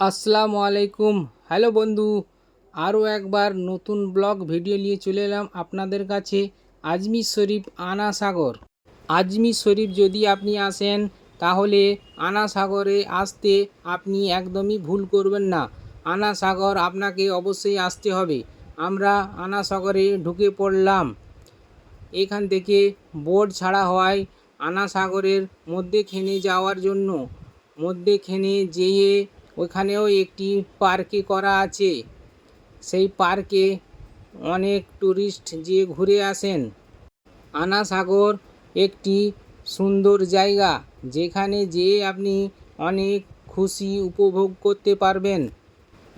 আসসালামু আলাইকুম হ্যালো বন্ধু, আরও একবার নতুন ব্লগ ভিডিও নিয়ে চলে এলাম আপনাদের কাছে আজমির শরীফ আনা সাগর আজমির শরীফ যদি আপনি আসেন, তাহলে আনা সাগরে আসতে আপনি একদমই ভুল করবেন না। আনা সাগর আপনাকে অবশ্যই আসতে হবে। আমরা আনা সাগরে ঢুকে পড়লাম। এখান থেকে বোর্ড ছাড়া হয় আনা সাগরের মধ্যেখানে যাওয়ার জন্য, মধ্যেখানে যেয়ে ওখানেও একটি পার্কে করা আছে। সেই পার্কে অনেক টুরিস্ট যে ঘুরে আসেন। আনা সাগর একটি সুন্দর জায়গা, যেখানে যেয়ে আপনি অনেক খুশি উপভোগ করতে পারবেন।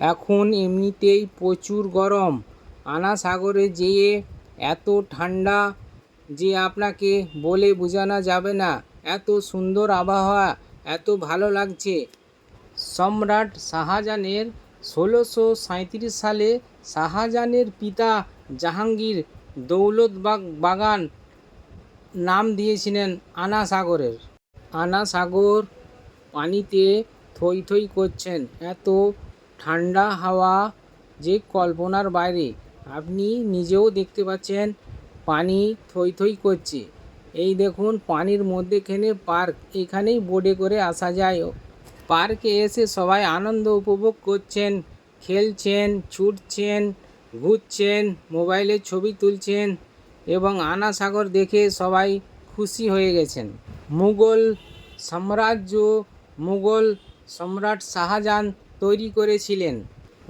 এখন এমনিতেই প্রচুর গরম। আনা সাগরে যেয়ে এত ঠান্ডা যে আপনাকে বলে বোঝানো যাবে না। এত সুন্দর আবহাওয়া, এত ভালো লাগছে। সম্রাট শাহজাহানের ষোলোশো সাঁইত্রিশ সালে শাহজাহানের পিতা জাহাঙ্গীর দৌলতবাগ বাগান নাম দিয়েছিলেন আনা সাগরের আনা সাগর পানিতে থই থই করছেন। এত ঠান্ডা হাওয়া যে কল্পনার বাইরে। আপনি নিজেও দেখতে পাচ্ছেন পানি থই থই করছে। এই দেখুন, পানির মধ্যেখানে পার্ক। এখানেই বোর্ডে করে আসা যায়। পার্কে এসে সবাই আনন্দ উপভোগ করছেন, খেলছেন, ছুটছেন, ঘুরছেন, মোবাইলে ছবি তুলছেন এবং আনা সাগর দেখে সবাই খুশি হয়ে গেছেন। মুঘল সাম্রাজ্য, মুঘল সম্রাট শাহজাহান তৈরি করেছিলেন।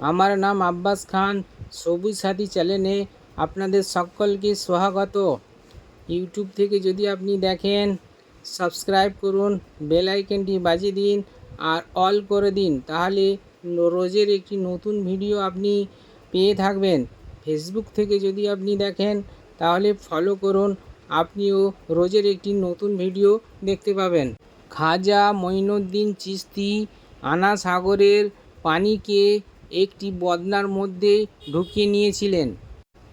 আমার নাম আব্বাস খান, সবুজ সাথী চ্যানেলে আপনাদের সকলকে স্বাগত। ইউটিউব থেকে যদি আপনি দেখেন, সাবস্ক্রাইব করুন, বেল আইকনটি বাজিয়ে দিন আর অল করে দিন। তাহলে রোজের একটি নতুন ভিডিও আপনি পেয়ে থাকবেন। ফেসবুক থেকে যদি আপনি দেখেন, তাহলে ফলো করুন। আপনিও রোজের একটি নতুন ভিডিও দেখতে পাবেন। খাজা মঈনুদ্দিন চিস্তি আনা সাগরের পানিকে একটি বদনার মধ্যে ঢুকিয়ে নিয়েছিলেন।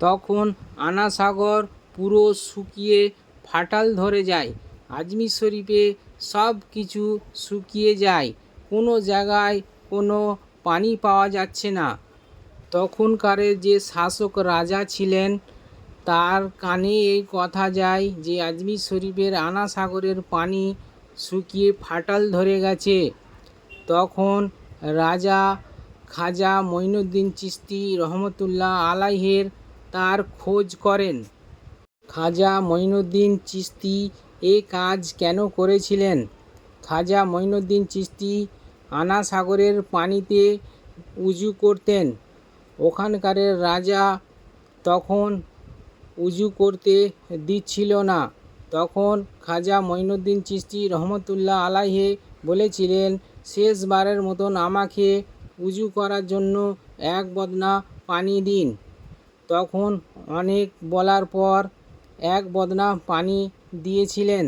তখন আনা সাগর পুরো শুকিয়ে ফাটাল ধরে যায়। আজমির শরীফে সব কিছু শুকিয়ে যায়। কোনো জায়গায় কোনো পানি পাওয়া যাচ্ছে না। তখনকারের যে শাসক রাজা ছিলেন, তার কানে এই কথা যায় যে আজমির শরীফের আনা সাগরের পানি শুকিয়ে ফাটাল ধরে গেছে। তখন রাজা খাজা মঈনুদ্দিন চিস্তি রহমতুল্লাহ আলাইহের তার খোঁজ করেন। খাজা মঈনুদ্দিন চিস্তি এ কাজ কেন করেছিলেন? খাজা মঈনুদ্দিন চিস্তি আনা সাগরের পানিতে উজু করতেন। ওখানকারের রাজা তখন উজু করতে দিচ্ছিল না। তখন খাজা মঈনুদ্দিন চিস্তি রহমতুল্লাহ আলাইহে বলেছিলেন, শেষবারের মতন আমাকে উজু করার জন্য এক বদনা পানি দিন। তখন অনেক বলার পর এক বদনা পানি দিয়েছিলেন।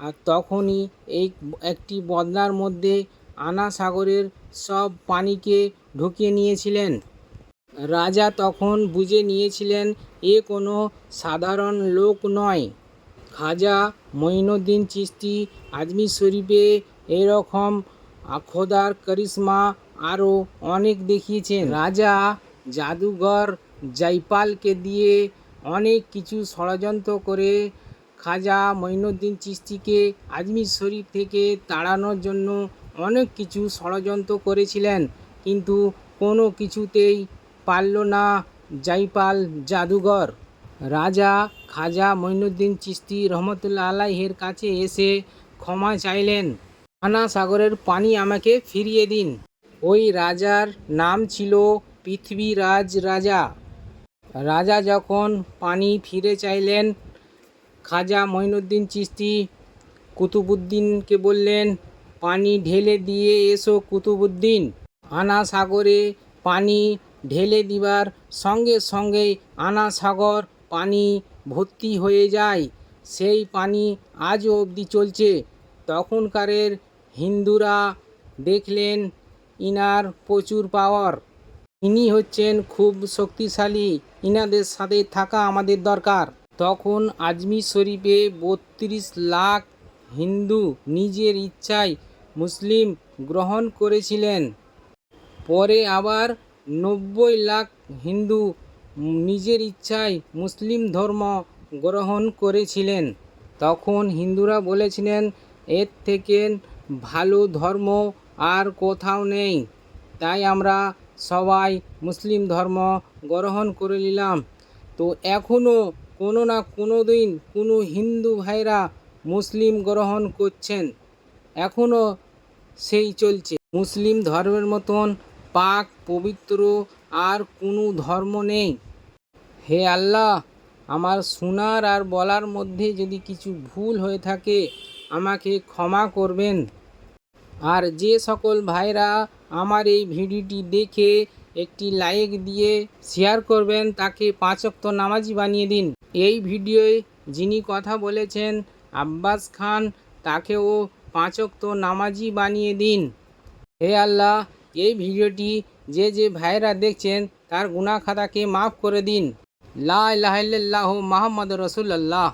আর তখনই এই একটি বদনার মধ্যে আনা সাগরের সব পানিকে ঢুকিয়ে নিয়েছিলেন। রাজা তখন বুঝে নিয়েছিলেন, এ কোনো সাধারণ লোক নয়। খাজা মঈনুদ্দিন চিস্তি আজমির শরীফে এরকম খোদার করিশ্মা আরও অনেক দেখিয়েছেন। রাজা জাদুঘর জয়পালকে দিয়ে অনেক কিছু ষড়যন্ত্র করে খাজা মঈনুদ্দিন চিস্তিকে আজমির শরীফ থেকে তাড়ানোর জন্য অনেক কিছু ষড়যন্ত্র করেছিলেন, কিন্তু কোনো কিছুতেই পারল না জাইপাল জাদুঘর। রাজা খাজা মঈনুদ্দিন চিস্তি রহমতুল্লাহ আলাইহের কাছে এসে ক্ষমা চাইলেন, আনা সাগরের পানি আমাকে ফিরিয়ে দিন। ওই রাজার নাম ছিল পৃথিবীরাজ রাজা। রাজা যখন পানি ফিরে চাইলেন খাজা মঈনুদ্দিন চিস্তি কুতুবুদ্দিনকে বললেন, পানি ঢেলে দিয়ে এসো কুতুবুদ্দিন। আনা সাগরে পানি ঢেলে দিবার সঙ্গে সঙ্গে আনা সাগর পানি ভর্তি হয়ে যায়। সেই পানি আজও অবধি চলছে। তখনকারের হিন্দুরা দেখলেন, ইনার প্রচুর পাওয়ার। ইনি হচ্ছেন খুব শক্তিশালী। ইনাদের সাথে থাকা আমাদের দরকার। তখন আজমির শরীফে বত্রিশ লাখ হিন্দু নিজের ইচ্ছায় মুসলিম গ্রহণ করেছিলেন। পরে আবার নব্বই লাখ হিন্দু নিজের ইচ্ছায় মুসলিম ধর্ম গ্রহণ করেছিলেন। তখন হিন্দুরা বলেছিলেন, এর থেকে ভালো ধর্ম আর কোথাও নেই। তাই আমরা সবাই মুসলিম ধর্ম গ্রহণ করে নিলাম। তো এখনও কোনো না কোনো দিন কোনো হিন্দু ভাইরা মুসলিম গ্রহণ করছেন। এখনও সেই চলছে। মুসলিম ধর্মের মতন পাক, পবিত্র আর কোনো ধর্ম নেই। হে আল্লাহ, আমার শোনার আর বলার মধ্যে যদি কিছু ভুল হয়ে থাকে, আমাকে ক্ষমা করবেন। আর যে সকল ভাইরা আমার এই ভিডিওটি দেখে একটি লাইক দিয়ে শেয়ার করবেন, তাকে পাঁচক্ত নামাজি বানিয়ে দিন। এই ভিডিওয় যিনি কথা বলেছেন, আব্বাস খান, তাকেও পাঁচক্ত নামাজি বানিয়ে দিন। হে আল্লাহ, এই ভিডিওটি যে যে ভাইরা দেখছেন, তার গুনাহ খাতাকে মাফ করে দিন। লা মুহাম্মাদুর রাসূলুল্লাহ।